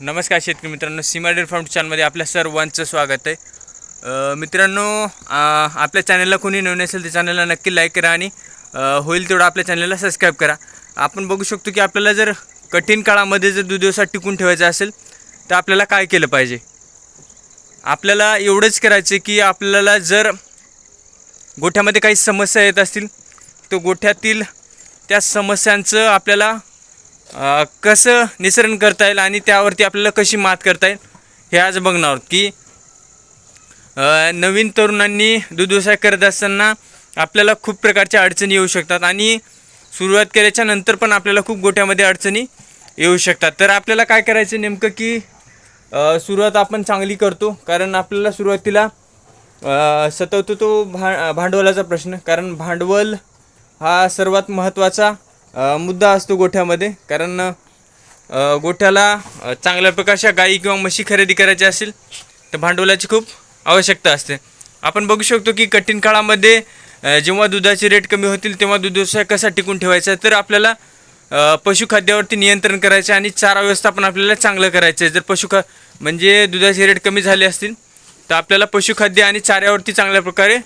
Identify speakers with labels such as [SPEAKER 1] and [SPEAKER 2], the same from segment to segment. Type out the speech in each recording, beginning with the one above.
[SPEAKER 1] नमस्कार शेतकरी मित्रांनो सीमा डेअरी फार्म चॅनलमध्ये आपल्या सर्वांचं स्वागत आहे. मित्रांनो आपल्या चॅनलला कोणी नवीन असेल तर चॅनलला नक्की लाईक करा आणि होईल तेवढं आपल्या चॅनलला सबस्क्राईब करा. आपण बघू शकतो की आपल्याला जर कठीण काळामध्ये जर दूध टिकून ठेवायचा असेल तर आपल्याला काय केलं पाहिजे? आपल्याला एवढंच करायचं की आपल्याला जर गोठ्यामध्ये काही समस्या येत असतील तर गोठ्यातील त्या समस्यांचं आपल्याला कसं निसरण करता येईल आणि त्यावरती आपल्याला कशी मात करता येईल हे आज बघणार आहोत की नवीन तरुणांनी दूध व्यवसाय करत असताना आपल्याला खूप प्रकारच्या अडचणी येऊ शकतात आणि सुरुवात केल्याच्यानंतर पण आपल्याला खूप गोठ्यामध्ये अडचणी येऊ शकतात. तर आपल्याला काय करायचं नेमकं की सुरुवात आपण चांगली करतो कारण आपल्याला सुरुवातीला सतवतो तो भा भांडवलाचा प्रश्न कारण भांडवल हा सर्वात महत्त्वाचा मुद्दा असतो गोठ्यामध्ये. कारण गोठ्याला चांगल्या प्रकारच्या गायी किंवा म्हशी खरेदी करायची असेल तर भांडवलाची खूप आवश्यकता असते. आपण बघू शकतो की कठीण काळामध्ये जेव्हा दुधाचे रेट कमी होतील तेव्हा दूध व्यवसाय कसा टिकून ठेवायचा तर आपल्याला पशुखाद्यावरती नियंत्रण करायचं आणि चारा व्यवस्थापन आपल्याला चांगलं करायचं आहे. जर पशुखा म्हणजे दुधाचे रेट कमी झाले असतील तर आपल्याला पशुखाद्य आणि चाऱ्यावरती चांगल्या प्रकारे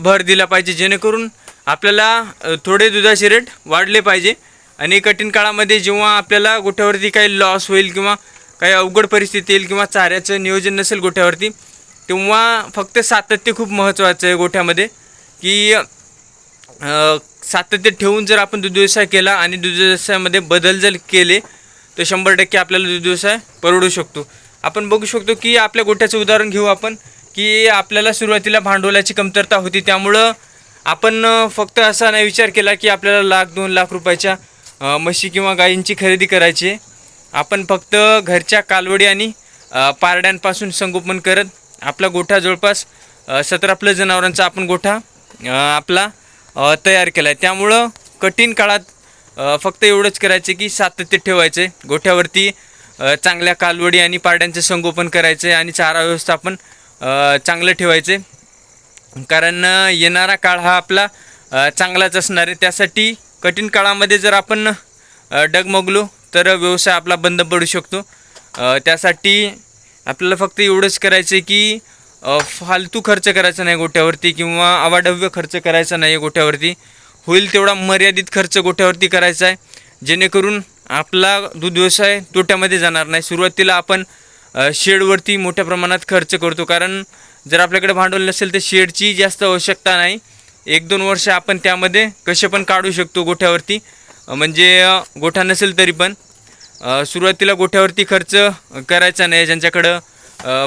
[SPEAKER 1] भर दिला पाहिजे जेणेकरून आपल्याला थोडे दुधाचे रेट वाढले पाहिजे. आणि कठीण काळामध्ये जेव्हा आपल्याला गोठ्यावरती काही लॉस होईल किंवा काही अवघड परिस्थिती येईल किंवा चाऱ्याचं नियोजन नसेल गोठ्यावरती तेव्हा फक्त सातत्य खूप महत्त्वाचं आहे गोठ्यामध्ये. की सातत्य ठेवून जर आपण दूध व्यवसाय केला आणि दूध व्यवसायामध्ये बदल जर केले तर शंभर टक्के आपल्याला दूध व्यवसाय परवडू शकतो. आपण बघू शकतो की आपल्या गोठ्याचं उदाहरण घेऊ आपण की आपल्याला सुरुवातीला भांडवलाची कमतरता होती त्यामुळं आपण फक्त असा नाही विचार केला की आपल्याला लाख दोन लाख रुपयाच्या म्हशी किंवा गायींची खरेदी करायची आहे. आपण फक्त घरच्या कालवडी आणि पारड्यांपासून संगोपन करत आपला गोठा जवळपास सतरा प्लस जनावरांचा आपण गोठा आपला तयार केला आहे त्यामुळं कठीण काळात फक्त एवढंच करायचं की सातत्य ठेवायचं आहे गोठ्यावरती चांगल्या कालवडी आणि पारड्यांचं संगोपन करायचं आहे आणि चारा व्यवस्थापन चांगलं ठेवायचं आहे कारण येणारा काळ हा आपला चांगलाच असणार आहे. त्यासाठी कठीण काळामध्ये जर आपण डगमगलो तर व्यवसाय आपला बंद पडू शकतो. त्यासाठी आपल्याला फक्त एवढंच करायचं आहे की फालतू खर्च करायचा नाही गोठ्यावरती किंवा अवाढव्य खर्च करायचा नाही गोठ्यावरती. होईल तेवढा मर्यादित खर्च गोठ्यावरती करायचा आहे. जेणेकरून आपला दूध व्यवसाय तोट्यामध्ये जाणार नाही. सुरुवातीला आपण शेडवरती मोठ्या प्रमाणात खर्च करतो. कारण जर आपल्याकडे भांडवल नसेल तर शेडची जास्त आवश्यकता नाही. एक दोन वर्ष आपण त्यामध्ये कसे पण काढू शकतो गोठ्यावरती. म्हणजे गोठा नसेल तरी पण. सुरुवातीला गोठ्यावरती खर्च करायचा नाही ज्यांच्याकडं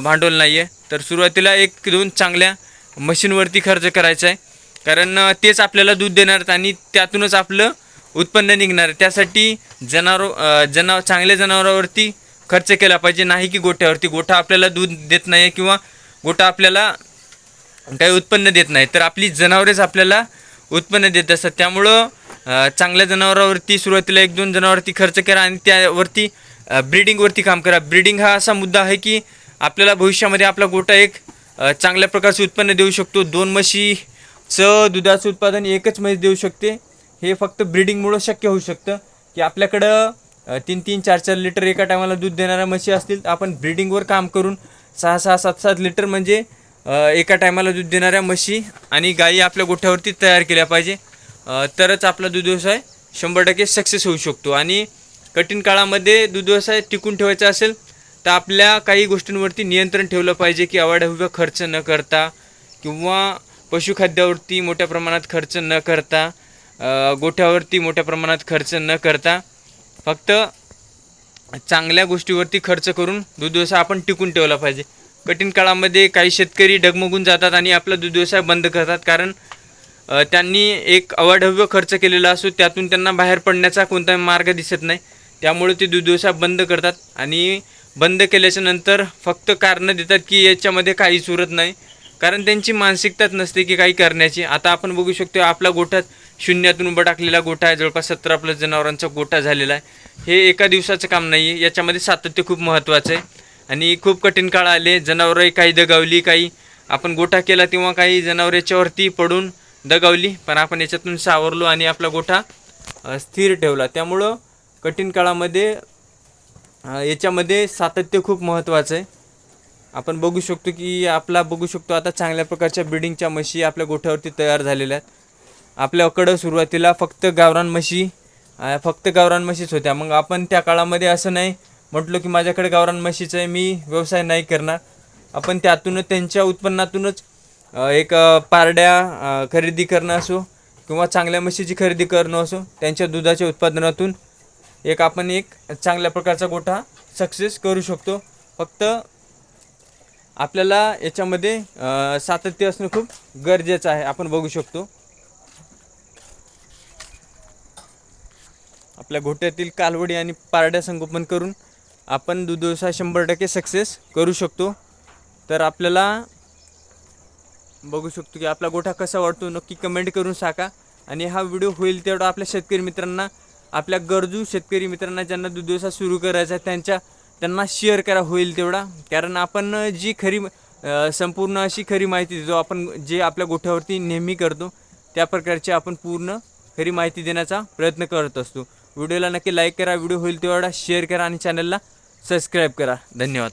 [SPEAKER 1] भांडवल नाही आहे तर सुरुवातीला एक दोन चांगल्या मशीनवरती खर्च करायचा आहे. कारण तेच आपल्याला दूध देणार आणि त्यातूनच आपलं उत्पन्न निघणार त्यासाठी जनावर जनावर चांगल्या जनावरावरती खर्च केला पाहिजे. नाही की गोठ्यावरती. गोठा आपल्याला दूध देत नाही किंवा गोटा आपल्याला काही उत्पन्न देत नाही तर आपली जनावरेच आपल्याला उत्पन्न देत असतात. त्यामुळं चांगल्या जनावरावरती सुरुवातीला एक दोन जनावरती खर्च करा आणि त्यावरती ब्रिडिंगवरती काम करा. ब्रिडिंग हा असा मुद्दा आहे की आपल्याला भविष्यामध्ये आपला गोटा एक चांगल्या प्रकारचं उत्पन्न देऊ शकतो. दोन म्हशीचं दुधाचं उत्पादन एकच म्हैस देऊ शकते. हे फक्त ब्रिडिंगमुळं शक्य होऊ शकतं. की आपल्याकडं तीन तीन चार चार लिटर एका टायमाला दूध देणाऱ्या म्हशी असतील तर आपण ब्रिडिंगवर काम करून सहा सहा सात सात लिटर म्हणजे एका टायमाला दूध देणाऱ्या म्हशी आणि गायी आपल्या गोठ्यावरती तयार केल्या पाहिजे. तरच आपला दूध व्यवसाय शंभर टक्के सक्सेस होऊ शकतो. आणि कठीण काळामध्ये दूध व्यवसाय टिकून ठेवायचा असेल तर आपल्या काही गोष्टींवरती नियंत्रण ठेवलं पाहिजे की अवाढव्य खर्च न करता किंवा पशुखाद्यावरती मोठ्या प्रमाणात खर्च न करता गोठ्यावरती मोठ्या प्रमाणात खर्च न करता फक्त चांगल्या गोष्टीवरती खर्च करून दूध व्यवसाय आपण टिकून ठेवला पाहिजे. कठीण काळामध्ये काही शेतकरी डगमगून जातात आणि आपला दूध व्यवसाय बंद करतात. कारण त्यांनी एक अवाढव्य खर्च केलेला असो त्यातून त्यांना बाहेर पडण्याचा कोणताही मार्ग दिसत नाही. त्यामुळे ते दूध व्यवसाय बंद करतात आणि बंद केल्याच्यानंतर फक्त कारणं देतात की याच्यामध्ये काहीच उरत नाही. कारण त्यांची मानसिकताच नसते की काही करण्याची. आता आपण बघू शकतो आपला गोठ्यात शून्यातून उभा टाकलेला गोठा आहे. जवळपास सतरा प्लस जनावरांचा गोठा झालेला आहे. हे एका दिवसाचं काम नाही आहे याच्यामध्ये सातत्य खूप महत्त्वाचं आहे. आणि खूप कठीण काळ आले. जनावरही काही दगावली काही आपण गोठा केला तेव्हा काही जनावर याच्यावरती पडून दगावली. पण आपण याच्यातून सावरलो आणि आपला गोठा स्थिर ठेवला. त्यामुळं कठीण काळामध्ये याच्यामध्ये सातत्य खूप महत्त्वाचं आहे. आपण बघू शकतो की आपला बघू शकतो आता चांगल्या प्रकारच्या ब्रिडिंगच्या म्हशी आपल्या गोठ्यावरती तयार झालेल्या आहेत. आपल्याकडं सुरुवातीला फक्त गावरान म्हशी फक्त गावरान म्हशीच होत्या. मग आपण त्या काळामध्ये असं नाही म्हटलो की माझ्याकडे गावरान म्हशीचं आहे मी व्यवसाय नाही करणार. आपण त्यातूनच त्यांच्या उत्पन्नातूनच एक पारड्या खरेदी करणं असो किंवा चांगल्या म्हशीची खरेदी करणं असो त्यांच्या दुधाच्या उत्पादनातून एक आपण एक चांगल्या प्रकारचा गोठा सक्सेस करू शकतो. फक्त आपल्याला याच्यामध्ये सातत्य असणं खूप गरजेचं आहे आपण बघू शकतो. आपल्या घोट्यातील कालवडी आणि पारड्या संगोपन करून आपण दूध व्यवसाय शंभर टक्के सक्सेस करू शकतो. तर आपल्याला बघू शकतो की आपला गोठा कसा वाटतो नक्की कमेंट करून सांगा. आणि हा व्हिडिओ होईल तेवढा आपल्या शेतकरी मित्रांना आपल्या गरजू शेतकरी मित्रांना ज्यांना दूध व्यवसाय सुरू करायचा आहे त्यांच्या त्यांना शेअर करा होईल तेवढा. कारण आपण जी खरी संपूर्ण अशी खरी माहिती देतो आपण जे आपल्या गोठ्यावरती नेहमी करतो त्या प्रकारची आपण पूर्ण खरी माहिती देण्याचा प्रयत्न करत असतो. व्हिडिओला नक्की लाईक करा व्हिडिओ होईल तेवढा शेअर करा आणि चॅनलला सबस्क्राईब करा. धन्यवाद.